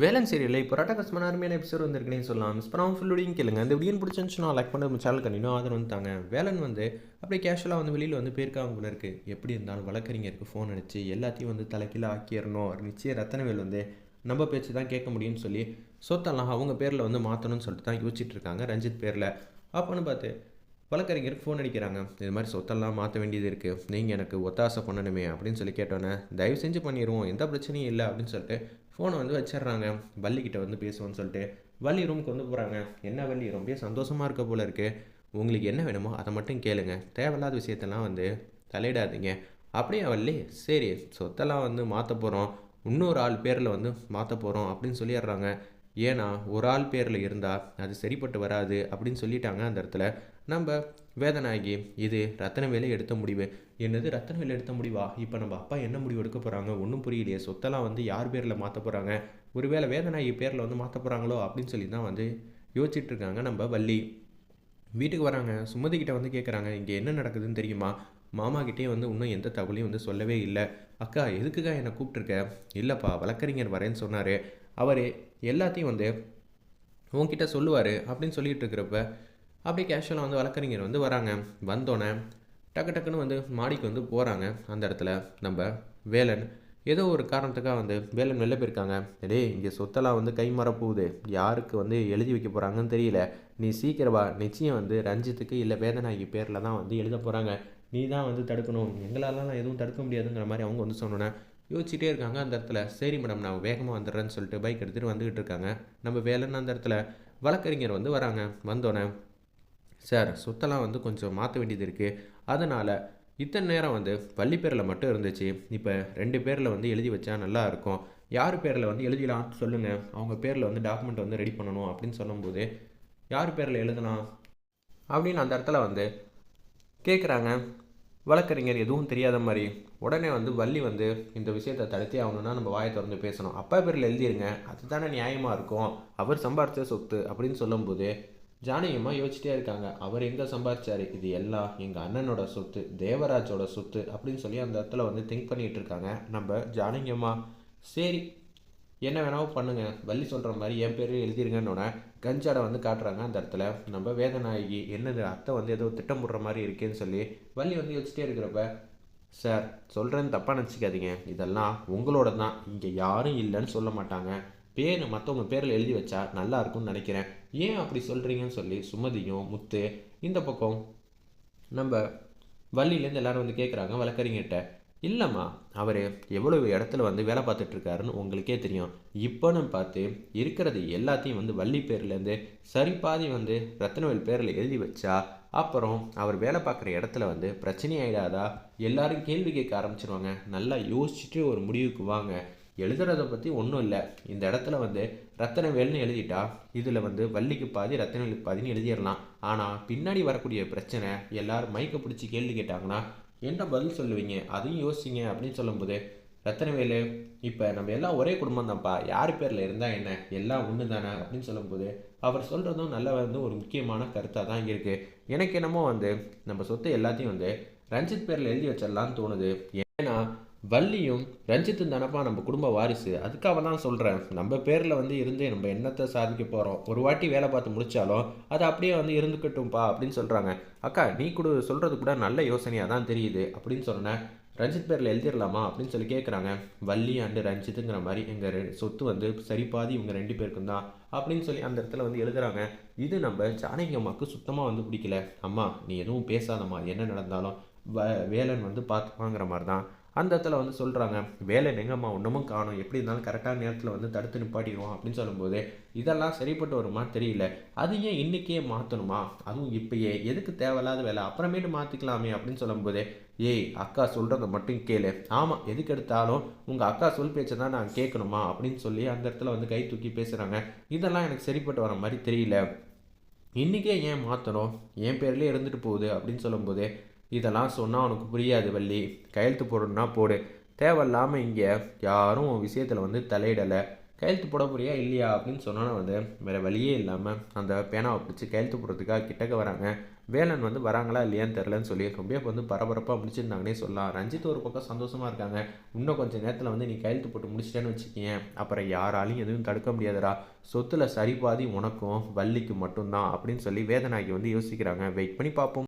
வேலன் சீரியலில் இப்போ ரட்டகஸ்மான அருமையான எபிசோட் வந்திருக்குன்னு சொல்லலாம். மிஸ் பண்ணாமல் ஃபுல்லோடையும் கேளுங்க. இந்த வீடியோ பிடிச்சிருந்துச்சுன்னா லைக் பண்ண நம்ம சேனல் கண்டினியூ ஆதரவு வந்துட்டாங்க வேலன் வந்து அப்படியே கேஷுவலாக வந்து வெளியில் வந்து போயிருக்காங்க போல இருக்குது எப்படி இருந்தாலும் வழக்கறிஞருக்கு ஃபோன் அடிச்சு எல்லாத்தையும் வந்து தலைக்கீழ ஆக்கிடணும் நிச்சயம் ரத்தனவேல் வந்து நம்ம பேச்சு தான் கேட்க முடியும்னு சொல்லி சொத்தெல்லாம் அவங்க பேரில் வந்து மாற்றணும்னு சொல்லிட்டு தான் யோசிச்சுட்டு இருக்காங்க ரஞ்சித் பேரில். அப்போன்னு பார்த்து வழக்கறிஞருக்கு ஃபோன் அடிக்கிறாங்க. இது மாதிரி சொத்தெல்லாம் மாற்ற வேண்டியது இருக்குது நீங்கள் எனக்கு ஒத்தாசை பண்ணணுமே அப்படின்னு சொல்லி கேட்டோன்னே தயவு செஞ்சு பண்ணிடுவோம் எந்த பிரச்சனையும் இல்லை. அப்படின்னு சொல்லிட்டு ஃபோனை வந்து வச்சிடுறாங்க. வள்ளிக்கிட்ட வந்து பேசுவோன்னு சொல்லிட்டு வள்ளி ரூமுக்கு வந்து போகிறாங்க என்ன வள்ளி? ரொம்ப சந்தோஷமாக இருக்க போல இருக்குது உங்களுக்கு என்ன வேணுமோ அதை மட்டும் கேளுங்க. தேவையில்லாத விஷயத்தெல்லாம் வந்து தலையிடாதீங்க. அப்படியே வள்ளி? சரி சொத்தெல்லாம் வந்து மாற்ற போகிறோம் இன்னொரு ஆள் பேரில் வந்து மாற்ற போகிறோம் அப்படின்னு சொல்லிடுறாங்க. ஏன்னா ஒரு ஆள் பேரில் இருந்தால் அது சரிப்பட்டு வராது அப்படின்னு சொல்லிட்டாங்க அந்த இடத்துல. நம்ம வேதநாயகி இது ரத்தனவேலை எடுத்த முடிவு. என்னது ரத்தனவேலை எடுத்த முடிவா? இப்போ நம்ம அப்பா என்ன முடிவு எடுக்க போகிறாங்க ஒன்றும் புரியலையே. சொத்தெல்லாம் வந்து யார் பேரில் மாற்ற போகிறாங்க ஒருவேளை வேதநாயகி பேரில் வந்து மாற்ற போகிறாங்களோ அப்படின்னு சொல்லி தான் வந்து யோசிச்சுட்டு இருக்காங்க நம்ம வள்ளி. வீட்டுக்கு வராங்க. சுமதி கிட்ட வந்து கேட்குறாங்க இங்கே என்ன நடக்குதுன்னு தெரியுமா? மாமா கிட்டே வந்து இன்னும் எந்த தகவலையும் வந்து சொல்லவே இல்லை. அக்கா எதுக்குக்கா என்னை கூப்பிட்ருக்க இல்லைப்பா வழக்கறிஞர் வரேன்னு சொன்னார். அவர் எல்லாத்தையும் வந்து உன்கிட்ட சொல்லுவார் அப்படின்னு சொல்லிகிட்டு இருக்கிறப்ப அப்படியே கேஷுவலாக வந்து வழக்கறிஞர் வந்து வராங்க. வந்தோடனே டக்கு டக்குன்னு வந்து மாடிக்கு வந்து போகிறாங்க அந்த இடத்துல நம்ம வேலன் ஏதோ ஒரு காரணத்துக்காக வந்து வேலன் வெளில போயிருக்காங்க. டேய் இங்கே சொத்தெல்லாம் வந்து கை மறப்போகுது யாருக்கு வந்து எழுதி வைக்க போகிறாங்கன்னு தெரியல. நீ சீக்கிரவா நிச்சயம் வந்து ரஞ்சித்துக்கு இல்லை வேதனாகி பேரில் தான் வந்து எழுத போகிறாங்க நீ தான் வந்து தடுக்கணும். எங்களாலலாம் எதுவும் தடுக்க முடியாதுங்கிற மாதிரி அவங்க வந்து சொன்னோன்னே யோசிச்சுட்டே இருக்காங்க அந்த இடத்துல. சரி மேடம் நான் வேகமாக வந்துடுறேன்னு சொல்லிட்டு பைக் எடுத்துகிட்டு வந்துக்கிட்டு இருக்காங்க. நம்ம வேலைன்னு அந்த இடத்துல வழக்கறிஞர் வந்து வராங்க. வந்தோடனே சார் சொத்தெல்லாம் வந்து கொஞ்சம் மாற்ற வேண்டியது இருக்குது அதனால் இத்தனை நேரம் வந்து பள்ளி பேரில் மட்டும் இருந்துச்சு. இப்போ ரெண்டு பேரில் வந்து எழுதி வச்சா நல்லா இருக்கும். யார் பேரில் வந்து எழுதிடலாம் சொல்லுங்கள் அவங்க பேரில் வந்து டாக்குமெண்ட் வந்து ரெடி பண்ணணும். அப்படின்னு சொல்லும்போது யார் பேரில் எழுதலாம்? அப்படின்னு அந்த இடத்துல வந்து கேட்குறாங்க வழக்கறிஞர் எதுவும் தெரியாத மாதிரி உடனே வந்து வள்ளி வந்து இந்த விஷயத்தை தடுத்தே ஆகணும்னா நம்ம வாயை திறந்து பேசணும். அப்பா பேரில் எழுதிருங்க. அதுதானே நியாயமாக இருக்கும். அவர் சம்பாரித்த சொத்து அப்படின்னு சொல்லும்போது ஜானகியமாக யோசிச்சிட்டே இருக்காங்க. அவர் எங்கே சம்பாரிச்சார்? இது எல்லாம் எங்கள் அண்ணனோட சொத்து தேவராஜோட சொத்து அப்படின்னு சொல்லி அந்த இடத்துல வந்து திங்க் பண்ணிகிட்டு இருக்காங்க. நம்ம ஜானகியம்மா சரி என்ன வேணாலும் பண்ணுங்கள் வள்ளி சொல்கிற மாதிரி என் பேர் எழுதிருங்கன்னொன்னே கஞ்சாடை வந்து காட்டுறாங்க அந்த இடத்துல. நம்ம வேதநாயகி என்னது அத்தை வந்து ஏதோ திட்டம் போடுற மாதிரி இருக்கேன்னு சொல்லி வள்ளி வந்து யோசிச்சிட்டே இருக்கிறப்ப சார் சொல்கிறேன்னு தப்பாக நினச்சிக்காதீங்க. இதெல்லாம் உங்களோட தான் இங்கே யாரும் இல்லைன்னு சொல்ல மாட்டாங்க. பேர் மற்றவங்க பேரில் எழுதி வச்சா நல்லா இருக்கும்னு நினைக்கிறேன். ஏன் அப்படி சொல்கிறீங்கன்னு சொல்லி சுமதியும் முத்து இந்த பக்கம் நம்ம வள்ளியிலேருந்து எல்லாரும் வந்து கேட்குறாங்க வழக்கறிஞர்கிட்ட. இல்லைம்மா அவர் எவ்வளவு இடத்துல வந்து வேலை பார்த்துட்ருக்காருன்னு உங்களுக்கே தெரியும். இப்போன்னு பார்த்து இருக்கிறது எல்லாத்தையும் வந்து வள்ளி பேர்லேருந்து சரி பாதி வந்து ரத்னவேல் பேரில் எழுதி வச்சா அப்புறம் அவர் வேலை பார்க்குற இடத்துல வந்து பிரச்சனை ஆகிடாதா எல்லாரும் கேள்வி கேட்க ஆரம்பிச்சிருவாங்க. நல்லா யோசிச்சுட்டு ஒரு முடிவுக்கு வாங்க. எழுதுறதை பற்றி ஒன்றும் இல்லை. இந்த இடத்துல வந்து ரத்தனவேல்னு எழுதிட்டா இதில் வந்து வள்ளிக்கு பாதி ரத்தனவேலுக்கு பாதின்னு எழுதிடலாம். ஆனால் பின்னாடி வரக்கூடிய பிரச்சனை எல்லோரும் மைக்கை பிடிச்சி கேள்வி கேட்டாங்கன்னா என்ன பதில் சொல்லுவீங்க? அதையும் யோசிச்சிங்க அப்படின்னு சொல்லும்போது ரத்தனவேலு இப்போ நம்ம எல்லாம் ஒரே குடும்பம் தான்ப்பா. யார் பேரில் இருந்தால் என்ன? எல்லாம் ஒன்று தானே? அப்படின்னு சொல்லும்போது அவர் சொல்கிறதும் நல்ல வந்து ஒரு முக்கியமான கருத்தாக தான் இருக்குது எனக்கு என்னமோ வந்து நம்ம சொத்து எல்லாத்தையும் வந்து ரஞ்சித் பேரில் எழுதி வச்சிடலான்னு தோணுது. ஏன்னா வள்ளியும் ரஞ்சித்தும் தானப்பா நம்ம குடும்ப வாரிசு. அதுக்காக தான் சொல்கிறேன் நம்ம பேரில் வந்து இருந்து நம்ம என்னத்தை சாதிக்க போகிறோம் ஒரு வாட்டி வேலை பார்த்து முடித்தாலும் அது அப்படியே வந்து இருந்துக்கட்டும்ப்பா அப்படின்னு சொல்கிறாங்க அக்கா நீ கூட சொல்கிறது கூட நல்ல யோசனையாக தான் தெரியுது அப்படின்னு சொன்னேன் ரஞ்சித் பேரில் எழுதிடலாமா அப்படின்னு சொல்லி கேட்குறாங்க வள்ளி அண்டு ரஞ்சித்துங்கிற மாதிரி எங்கள் ரெ சொத்து வந்து சரிபாதி இவங்க ரெண்டு பேருக்கும் தான் அப்படின்னு சொல்லி அந்த இடத்துல வந்து எழுதுறாங்க. இது நம்ம ஜானகி அம்மாவுக்கு சுத்தமாக வந்து பிடிக்கல. அம்மா நீ எதுவும் பேசாதம்மா. என்ன நடந்தாலும் வ வேலன் வந்து பார்த்துப்பாங்கிற மாதிரி தான் அந்த இடத்துல வந்து சொல்கிறாங்க வேலை நெங்கம்மா ஒன்றுமும் காணும்? எப்படி இருந்தாலும் கரெக்டான நேரத்தில் வந்து தடுத்து நிப்பாட்டிடுவோம் அப்படின்னு சொல்லும்போது இதெல்லாம் சரிப்பட்டு வருமா தெரியல. அது ஏன் இன்றைக்கே மாற்றணுமா அதுவும் இப்போயே. எதுக்கு தேவையில்லாத வேலை? அப்புறமேட்டு மாற்றிக்கலாமே அப்படின்னு சொல்லும்போது ஏய் அக்கா சொல்கிறத மட்டும் கேளு. ஆமாம் எதுக்கு எடுத்தாலும் உங்கள் அக்கா சொல் பேச்சை தான் நான் கேட்கணுமா? அப்படின்னு சொல்லி அந்த இடத்துல வந்து கை தூக்கி பேசுகிறாங்க இதெல்லாம் எனக்கு சரிப்பட்டு வர மாதிரி தெரியல. இன்றைக்கே ஏன் மாற்றணும் என் பேர்லேயே இருந்துட்டு போகுது அப்படின்னு சொல்லும்போது இதெல்லாம் சொன்னால் உனக்கு புரியாது வள்ளி. கையெழுத்து போடணுன்னா போடு. தேவையில்லாமல் இங்கே யாரும் விஷயத்தில் வந்து தலையிடலை. கையெழுத்து போட போறியா இல்லையா அப்படின்னு சொன்னோன்னா வந்து வேறு வழியே இல்லாமல் அந்த பேனாவை பிடிச்சி கையெழுத்து போடுறதுக்காக கிட்டக்க வராங்க. வேலன் வந்து வராங்களா இல்லையான்னு தெரிலன்னு சொல்லி ரொம்ப வந்து பரபரப்பாக முடிச்சிருந்தாங்கன்னே சொல்லலாம். ரஞ்சித் ஒரு பக்கம் சந்தோஷமாக இருக்காங்க. இன்னும் கொஞ்சம் நேரத்தில் வந்து நீ கையெழுத்து போட்டு முடிச்சிட்டேன்னு வச்சுக்கேன் அப்புறம் யாராலையும் எதுவும் தடுக்க முடியாதுடா. சொத்துல சரிபாதி உனக்கும் வள்ளிக்கு மட்டும்தான் அப்படின்னு சொல்லி வேதனாகி வந்து யோசிக்கிறாங்க. வெயிட் பண்ணி பார்ப்போம்.